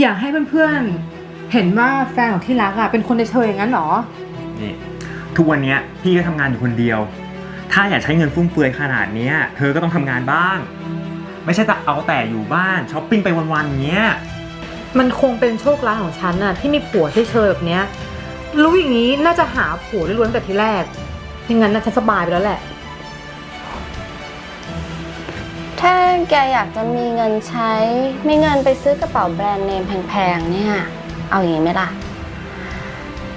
อยากให้เพื่อนๆ เห็นว่าแฟนของที่รักอะเป็นคนเฉยๆอย่างนั้นเหรอ นี่ทุกวันเนี้ยพี่ก็ทำงานอยู่คนเดียว ถ้าอยากใช้เงินฟุ่มเฟือยขนาดเนี้ยเธอก็ต้องทำงานบ้าง ไม่ใช่แต่เอาแต่อยู่บ้านช้อปปิ้งไปวันๆเงี้ย มันคงเป็นโชคร้ายของฉันน่ะที่มีผัวเฉยๆแบบเนี้ย รู้อย่างนี้น่าจะหาผัวได้ล้วนตั้งแต่ทีแรกไม่งั้นน่าจะสบายไปแล้วแหละ ถ้าแกอยากจะมีเงินใช้ ไมีเงินไปซื้อกระเป๋าแบรนด์เนมแพงๆเนี่ย เอาอย่างนี้ไหมล่ะ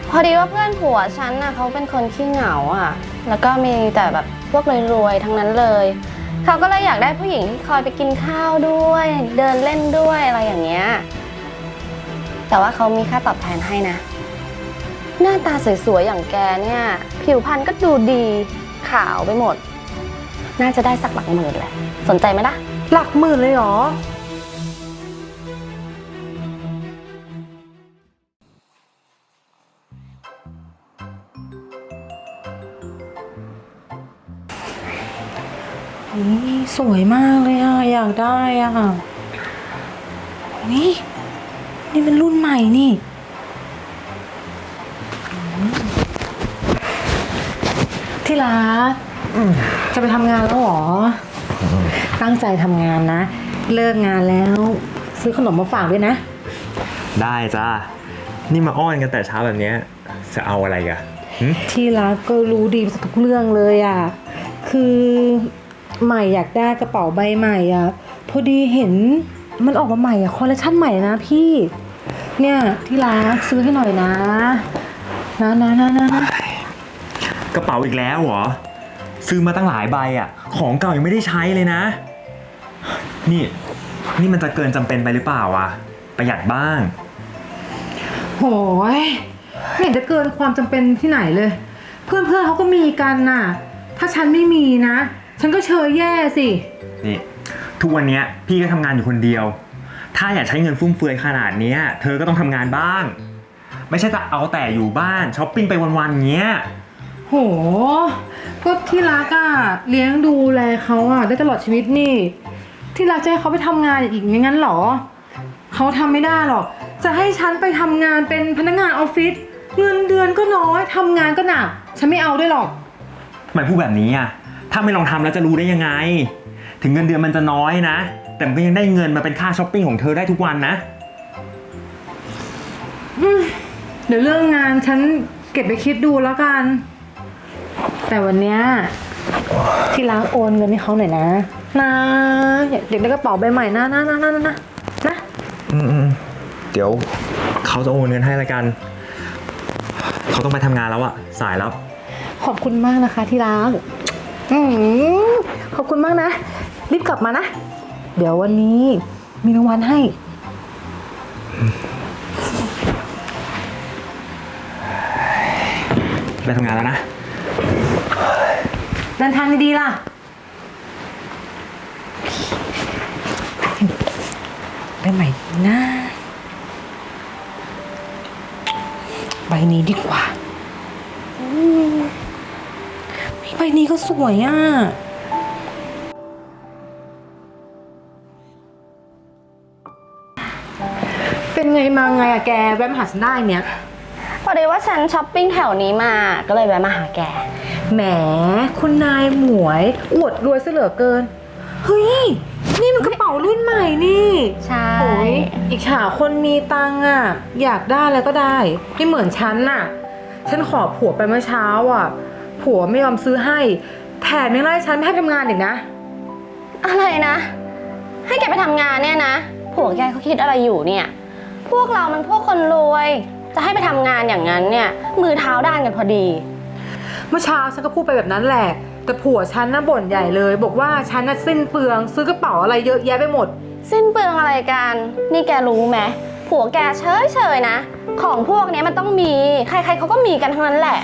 พอดีว่าเพื่อนผัวฉันน่ะเขาเป็นคนขี้เหงาอะ แล้วก็มีแต่แบบพวกรวยๆทั้งนั้นเลย เขาก็เลยอยากได้ผู้หญิงที่คอยไปกินข้าวด้วย เดินเล่นด้วยอะไรอย่างเงี้ย แต่ว่าเขามีค่าตอบแทนให้นะ หน้าตาสวยๆอย่างแกเนี่ย ผิวพรรณก็ดูดีขาวไปหมด น่าจะได้สักหลักหมื่นแหละสนใจไหมล่ะ หลักหมื่นเลยเหรอ นี่สวยมากเลยอะ อยากได้อะนี่นี่มันรุ่นใหม่นี่ที่รัก จะไปทำงานแล้วเหรอ ตั้งใจทำงานนะ เลิกงานแล้ว ซื้อขนมมาฝากด้วยนะ ได้จ้า นี่มาอ้อนกันแต่เช้าแบบเนี้ยจะเอาอะไรกันหึที่รักก็รู้ดีทุกเรื่องเลยอะ คือใหม่อยากได้กระเป๋าใบใหม่อะ พอดีเห็นมันออกมาใหม่อะ คอลเลคชันใหม่นะพี่ เนี่ยที่รักซื้อให้หน่อยนะ นะนะนะนะนะกระเป๋าอีกแล้วเหรอ ซื้อมาตั้งหลายใบอะ ของเก่ายังไม่ได้ใช้เลยนะ นี่ นี่มันจะเกินจำเป็นไปหรือเปล่าวะ ประหยัดบ้าง โหยไม่เห็นจะเกินความจำเป็นที่ไหนเลย เพื่อนเพื่อนๆเขาก็มีกันน่ะ ถ้าฉันไม่มีนะ ฉันก็เชยแย่สิ นี่ ทุกวันเนี้ยพี่ก็ทำงานอยู่คนเดียว ถ้าอยากใช้เงินฟุ่มเฟือยขนาดเนี้ย เธอก็ต้องทำงานบ้าง ไม่ใช่แต่เอาแต่อยู่บ้านช้อปปิ้งไปวันๆเงี้ย โห ก็ที่รักอะเลี้ยงดูแลเขาอะได้ตลอดชีวิตนี่ ที่รักจะให้เขาไปทำงานอีกอย่างนั้นเหรอ เขาทำไม่ได้หรอก จะให้ฉันไปทำงานเป็นพนักงานออฟฟิศเงินเดือนก็น้อยทำงานก็หนัก ฉันไม่เอาด้วยหรอก ทำไมพูดแบบนี้อะ ถ้าไม่ลองทำแล้วจะรู้ได้ยังไง ถึงเงินเดือนมันจะน้อยนะ แต่มันก็ยังได้เงินมาเป็นค่าช้อปปิ้งของเธอได้ทุกวันนะ เดี๋ยวเรื่องงานฉันเก็บไปคิดดูแล้วกัน แต่วันเนี้ยที่รักโอนเงินให้เขาหน่อยนะ นะอยากอยากได้กระเป๋าใบใหม่นะนะนะนะนะนะนะอืมเดี๋ยวเขาจะโอนเงินให้ละกัน เขาต้องไปทำงานแล้วอะสายแล้ว ขอบคุณมากนะคะ ที่รักอืมขอบคุณมากนะ รีบกลับมานะ เดี๋ยววันนี้มีรางวัลให้ ไปทำงานแล้วนะ เดินทางดีๆล่ะใบใหม่นะใบนี้ดีกว่าอืมใบนี้ก็สวยอะเป็นไงมาไงอะแกแวะมาหาฉันได้เนี่ย พอดีว่าฉันช้อปปิ้งแถวนี้มา ก็เลยแวะมาหาแก แหม คุณนายหมวย อวดรวยซะเหลือเกิน เฮ้ย นี่มันกระเป๋ารุ่นใหม่นี่ใช่ โอ้ยอิจฉาคนมีตังค์อะอยากได้แล้วก็ได้ ไม่เหมือนฉันน่ะ ฉันขอผัวไปเมื่อเช้าอะผัวไม่ยอมซื้อให้ แถมยังไล่ฉันไม่ให้ทำงานอีกนะ อะไรนะ ให้แกไปทำงานเนี่ยนะผัวแกเขาคิดอะไรอยู่เนี่ย พวกเรามันพวกคนรวย จะให้ไปทำงานอย่างนั้นเนี่ย มือเท้าด้านกันพอดี เมื่อเช้าฉันก็พูดไปแบบนั้นแหละ แต่ผัวฉันน่ะบ่นใหญ่เลย บอกว่าฉันน่ะสิ้นเปลือง ซื้อกระเป๋าอะไรเยอะแยะไปหมด สิ้นเปลืองอะไรกัน นี่แกรู้ไหมผัวแกเฉยเฉยๆนะ ของพวกเนี้ยมันต้องมี ใครๆเขาก็มีกันทั้งนั้นแหละ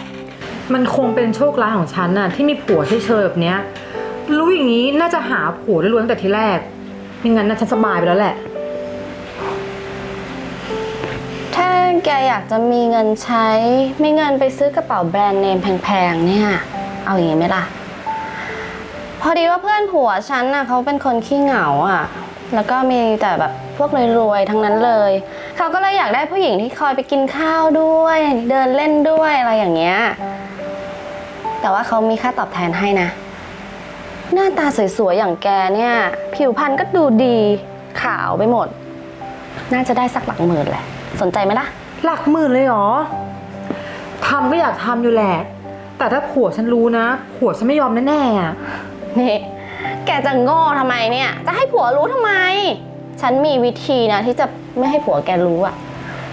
มันคงเป็นโชคร้ายของฉันน่ะที่มีผัวเฉยๆแบบเนี้ยรู้อย่างนี้น่าจะหาผัวได้ล้วนตั้งแต่ทีแรกไม่งั้นน่าฉันสบายไปแล้วแหละ แกอยากจะมีเงินใช้ ไมีเงินไปซื้อกระเป๋าแบรนด์เนมแพงๆเนี่ย เอาอย่างนี้ไหมล่ะ พอดีว่าเพื่อนผัวฉันน่ะเขาเป็นคนขี้เหงาอะ แล้วก็มีแต่แบบพวกรวยๆทั้งนั้นเลย เขาก็เลยอยากได้ผู้หญิงที่คอยไปกินข้าวด้วย เดินเล่นด้วยอะไรอย่างเงี้ย แต่ว่าเขามีค่าตอบแทนให้นะ หน้าตาสวยๆอย่างแกเนี่ย ผิวพรรณก็ดูดีขาวไปหมด น่าจะได้สักหลักหมื่นแหละ สนใจไหมล่ะ หลักหมื่นเลยเหรอทำก็อยากทำอยู่แหละ แต่ถ้าผัวฉันรู้นะ ผัวฉันไม่ยอมแน่ๆอะนี่แกจะโง่ทำไมเนี่ย จะให้ผัวรู้ทำไม ฉันมีวิธีนะที่จะไม่ให้ผัวแกรู้อะ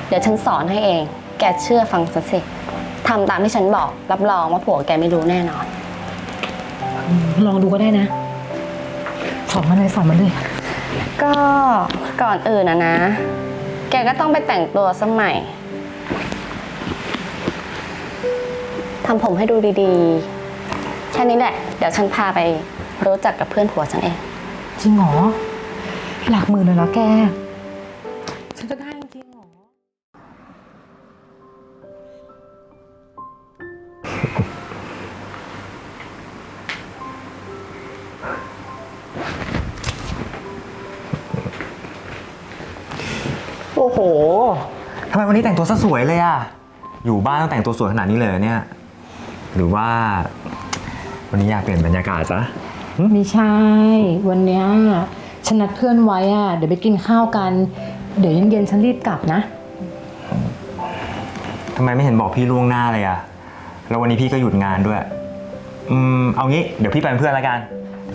เดี๋ยวฉันสอนให้เอง แกเชื่อฟังฉันสิทำตามที่ฉันบอก รับรองว่าผัวแกไม่รู้แน่นอน ลองดูก็ได้นะ สอนมาเลยสอนมาเลย ก็ก่อนอื่นนะนะ แกก็ต้องไปแต่งตัวสมัยทำผมให้ดูดีๆ แค่นี้แหละ เดี๋ยวฉันพาไปรู้จักกับเพื่อนผัวฉันเอง จริงเหรอ หลักหมื่นเลยเหรอแก โอ้โหทำไมวันนี้แต่งตัวซะสวยเลยอะอยู่บ้านต้องแต่งตัวสวยขนาดนี้เลยเหรอเนี่ย หรือว่า วันนี้อยากเปลี่ยนบรรยากาศซะไม่ใช่ วันเนี้ยฉันนัดเพื่อนไว้อะเดี๋ยวไปกินข้าวกัน เดี๋ยวเย็นๆฉันรีบกลับนะ ทำไมไม่เห็นบอกพี่ล่วงหน้าเลยอะแล้ววันนี้พี่ก็หยุดงานด้วย อืม เอางี้ เดี๋ยวพี่ไปเป็นเพื่อนแล้วกัน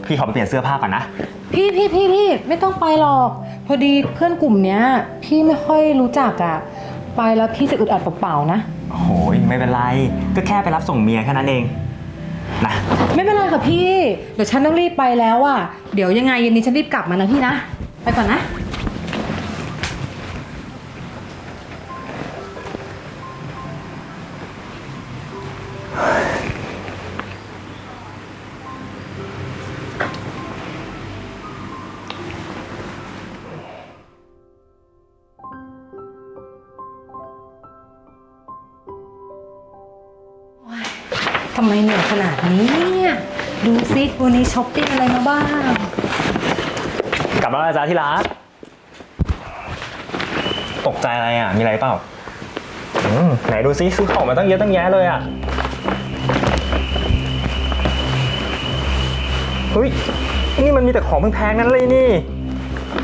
พี่ขอไปเปลี่ยนเสื้อผ้าก่อนนะ พี่พี่พี่พี่ไม่ต้องไปหรอก พอดีเพื่อนกลุ่มเนี้ย พี่ไม่ค่อยรู้จักอะไปแล้วพี่จะอึดอัดเปล่าๆนะโอ้โหไม่เป็นไร ก็แค่ไปรับส่งเมียแค่นั้นเองนะไม่เป็นไรค่ะพี่ เดี๋ยวฉันต้องรีบไปแล้วอะเดี๋ยวยังไงเย็นนี้ฉันรีบกลับมานะพี่นะ ไปก่อนนะ ทำไมเหนื่อยขนาดนี้เนี่ยดูซิวันนี้ช้อปปิ้งอะไรมาบ้าง กลับมาแล้วจ้าที่รักตกใจอะไรอะ มีอะไรเปล่าอืมไหนดูซิซื้อของมาตั้งเยอะตั้งแยะเลยอะเฮ้ยนี่มันมีแต่ของแพงๆนั้นเลยนี่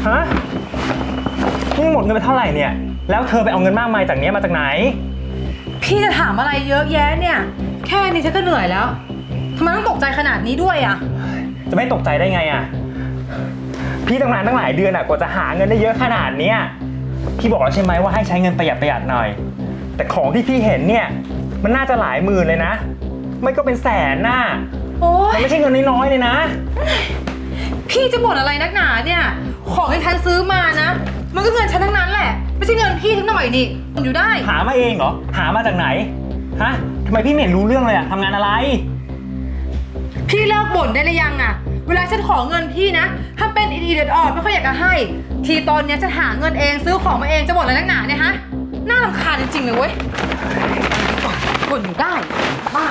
ฮะนี่หมดเงินไปเท่าไหร่เนี่ย แล้วเธอไปเอาเงินมากมายจากเนี้ยมาจากไหน พี่จะถามอะไรเยอะแยะเนี่ย แค่นี้ฉันก็เหนื่อยแล้วทำไมต้องตกใจขนาดนี้ด้วยอะ จะไม่ตกใจได้ไงอะ พี่ทำงานตั้งหลายเดือนอะกว่าจะหาเงินได้เยอะขนาดเนี้ยพี่บอกแล้วใช่ไหมว่าให้ใช้เงินประหยัดประหยัดหน่อย แต่ของที่พี่เห็นเนี่ย มันน่าจะหลายหมื่นเลยนะไม่ก็เป็นแสนน่ะโอ้มันยไม่ใช่เงินน้อยๆเลยนะ พี่จะบ่นอะไรนักหนาเนี่ย ของที่ฉันซื้อมานะ มันก็เงินฉันทั้งนั้นแหละ ไม่ใช่เงินพี่ทั้งหน่อยนี่มันอยู่ได้ หามาเองเหรอ หามาจากไหน ฮะทำไมพี่ไม่เห็นรู้เรื่องเลยอะทำงานอะไร พี่เลิกบ่นได้หรือยังอะเวลาฉันขอเงินพี่นะถ้าเป็นอีเดอดออดไม่ค่อยอยากจะให้ ทีตอนเนี้ยจะหาเงินเองซื้อของมาเองจะบ่นอะไรนักหนาเนี่ยฮะ น่ารำคาญจริงๆเลยเว้ยบ่นอยู่ได้บ้า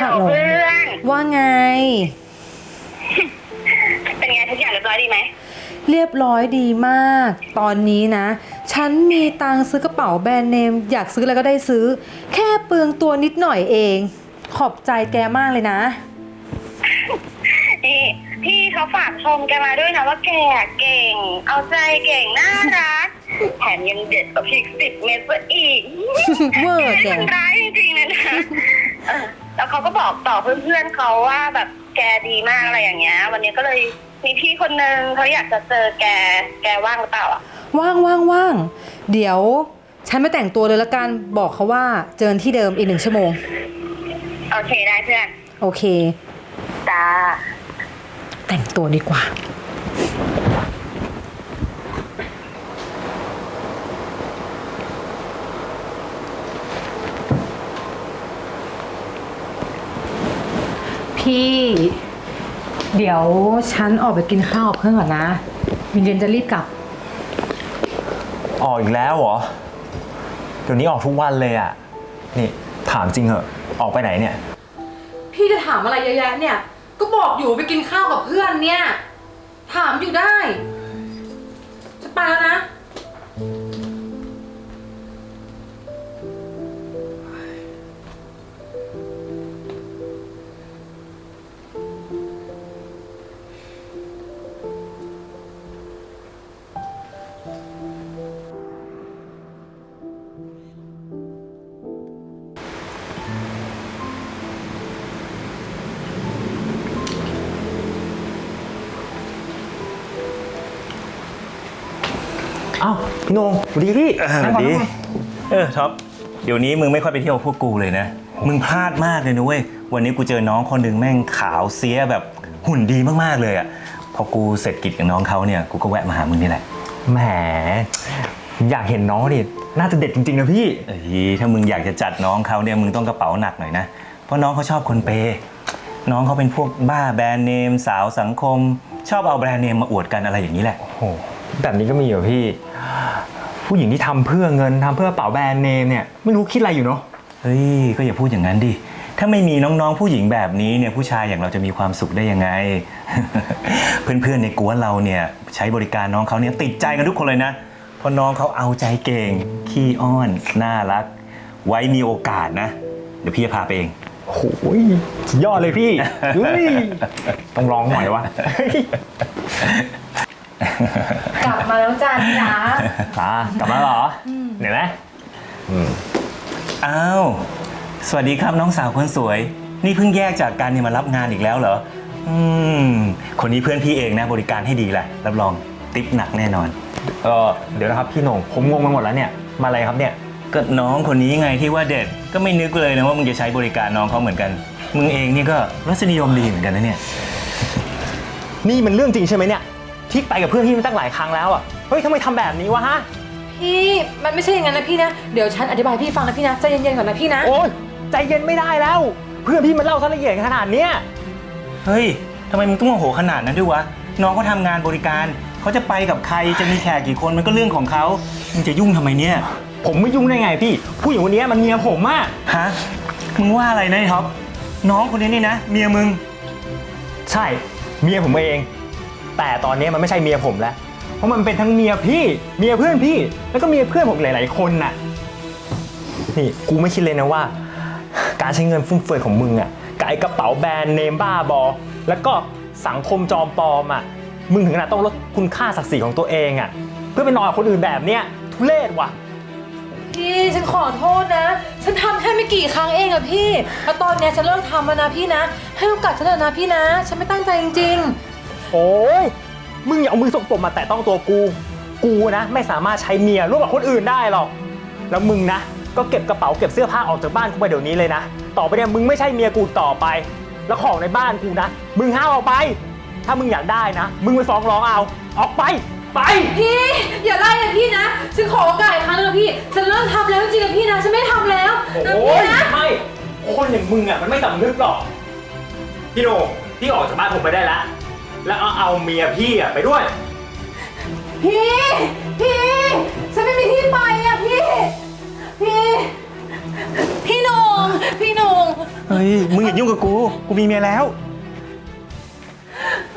ฮัลโหลเพื่อน ว่าไง เป็นไงทุกอย่างเรียบร้อยดีไหม เรียบร้อยดีมาก ตอนนี้นะ ฉันมีตังค์ซื้อกระเป๋าแบรนด์เนม อยากซื้ออะไรก็ได้ซื้อ แค่เปลืองตัวนิดหน่อยเอง ขอบใจแกมากเลยนะ นี่พี่เขาฝากชมแกมาด้วยนะว่าแกเก่ง เอาใจเก่งน่ารัก แถมยังเด็ดกว่าพี่สิบเมตรซะอีกเวอร์แก มันร้ายจริงๆนะนะ เออแล้วเขาก็บอกต่อเพื่อนๆเขาว่าแบบแกดีมากอะไรอย่างเงี้ย วันนี้ก็เลยมีพี่คนนึงเขาอยากจะเจอแกแกว่างหรือเปล่าอะว่างว่างว่างเดี๋ยวฉันไม่แต่งตัวเลยละกันบอกเขาว่าเจอกันที่เดิมอีกหนึ่งชั่วโมง โอเคได้เพื่อน โอเคจ้าแต่งตัวดีกว่า พี่เดี๋ยวฉันออกไปกินข้าวกับเพื่อนก่อนนะมินเย็นจะรีบกลับ ออกอีกแล้วเหรอ เดี๋ยวนี้ออกทุกวันเลยอะนี่ถามจริงเหอะ ออกไปไหนเนี่ย พี่จะถามอะไรเยอะแยะเนี่ย ก็บอกอยู่ไปกินข้าวกับเพื่อนเนี่ย ถามอยู่ได้ จะไปแล้วนะ อ้าพี่โหนงสวัสดีพี่เออนั่งก่อนดี นั่งก่อนเออท็อปเดี๋ยวนี้มึงไม่ค่อยไปเที่ยวพวกกูเลยนะ มึงพลาดมากเลยนะเว้ย วันนี้กูเจอน้องคนหนึ่งแม่งขาวเสียแบบหุ่นดีมากๆเลยอะ พอกูเสร็จกิจกับน้องเขาเนี่ย กูก็แวะมาหามึงนี่แหละ แหม อยากเห็นน้องดิน่าจะเด็ดจริงๆนะพี่ เอ้ยถ้ามึงอยากจะจัดน้องเขาเนี่ยมึงต้องกระเป๋าหนักหน่อยนะ เพราะน้องเขาชอบคนเปย์น้องเขาเป็นพวกบ้าแบรนด์เนม สาวสังคม ชอบเอาแบรนด์เนมมาอวดกันอะไรอย่างนี้แหละ โอ้โห แบบนี้ก็มีเหรอพี่ ผู้หญิงที่ทำเพื่อเงินทำเพื่อกระเป๋าแบรนด์เนมเนี่ยไม่รู้คิดอะไรอยู่เนาะเฮ้ย ก็อย่าพูดอย่างนั้นดิ ถ้าไม่มีน้องๆ ผู้หญิงแบบนี้เนี่ยผู้ชายอย่างเราจะมีความสุขได้ยังไง เพื่อนๆ ในกวนเราเนี่ยใช้บริการน้องเขาเนี่ยติดใจกันทุกคนเลยนะ เพราะน้องเขาเอาใจเก่ง ขี้อ้อน น่ารัก ไว้มีโอกาสนะ เดี๋ยวพี่จะพาไปเอง โอ้โหสุดยอดเลยพี่เฮ้ยต้องร้องหน่อยวะเฮ้ยกลับ มาแล้วจ้าที่รักตากลับมาเหรอเห็นไหมอ้าว สวัสดีครับน้องสาวคนสวย นี่เพิ่งแยกจากกันเนี่ยมารับงานอีกแล้วเหรอ อืม คนนี้เพื่อนพี่เองนะ บริการให้ดีแหละ รับรองติ๊บหนักแน่นอน เออเดี๋ยวนะครับพี่โหน่งผมงงไปหมดแล้วเนี่ย มาอะไรครับเนี่ย ก็น้องคนนี้ไงที่ว่าเด็ด ก็ไม่นึกเลยนะว่ามึงจะใช้บริการน้องเขาเหมือนกัน มึงเองนี่ก็รสนิยมดีเหมือนกันนะเนี่ย นี่มันเรื่องจริงใช่ไหมเนี่ย ที่ไปกับเพื่อนพี่มาตั้งหลายครั้งแล้วอะ เฮ้ยทำไมทำแบบนี้วะฮะ พี่มันไม่ใช่อย่างนั้นนะพี่นะ เดี๋ยวฉันอธิบายให้พี่ฟังนะพี่นะใจเย็นๆก่อนนะพี่นะ โอ๊ยใจเย็นไม่ได้แล้ว เพื่อนพี่มันเล่าซะละเอียดขนาดเนี้ย เฮ้ยทำไมมึงต้องโมโหขนาดนั้นด้วยวะ น้องเขาทำงานบริการ เขาจะไปกับใคร จะมีแขกกี่คนมันก็เรื่องของเขา มึงจะยุ่งทำไมเนี่ย ผมไม่ยุ่งได้ไงพี่ ผู้หญิงคนนี้มันเมียผมอะฮะ มึงว่าอะไรนะไอ้ท็อป น้องคนนี้นี่นะ เมียมึง ใช่ เมียผมเอง แต่ตอนนี้มันไม่ใช่เมียผมแล้ว เพราะมันเป็นทั้งเมียพี่ เมียเพื่อนพี่ แล้วก็เมียเพื่อนผมหลาย ๆ คนน่ะ นี่กูไม่คิดเลยนะว่า การใช้เงินฟุ่มเฟือยของมึงอะกับไอ้กระเป๋าแบรนด์เนมบ้าบอ แล้วก็สังคมจอมปลอมอะมึงถึงขนาดต้องลดคุณค่าศักดิ์ศรีของตัวเองอะเพื่อไปนอนกับคนอื่นแบบเนี้ยทุเรศว่ะ พี่ฉันขอโทษนะ ฉันทำแค่ไม่กี่ครั้งเองอะพี่แล้วตอนเนี้ยฉันเลิกทำแล้วนะพี่นะ ให้โอกาสฉันเถอะนะพี่นะ ฉันไม่ตั้งใจจริง ๆ โอ้ยมึงอย่าเอามือสกปรกมาแตะต้องตัวกู กูนะ ไม่สามารถใช้เมียร่วมกับคนอื่นได้หรอก แล้วมึงนะ ก็เก็บกระเป๋าเก็บเสื้อผ้าออกจากบ้านกูไปเดี๋ยวนี้เลยนะ ต่อไปเนี่ยมึงไม่ใช่เมียกูต่อไป แล้วของในบ้านกูนะ มึงห้ามออกไป ถ้ามึงอยากได้นะ มึงไปฟ้องร้องเอา ออกไป ไป พี่อย่าไล่นะพี่นะฉันขอโอกาสอีกครั้งนึงนะพี่ฉันเลิกทำแล้วจริงๆนะพี่นะฉันไม่ทำแล้วนะโอ้พี่ยนะไม่ คนอย่างมึงอะมันไม่สำนึกหรอก พี่โหนงพี่ออกจากบ้านผมไปได้แล้ว แล้วเอาเอาเมียพี่อะไปด้วย พี่ พี่ ฉันไม่มีที่ไปอะพี่ พี่ พี่นงพี่นงเฮ้ย มึงอย่ายุ่งกับกู กูมีเมียแล้ว เ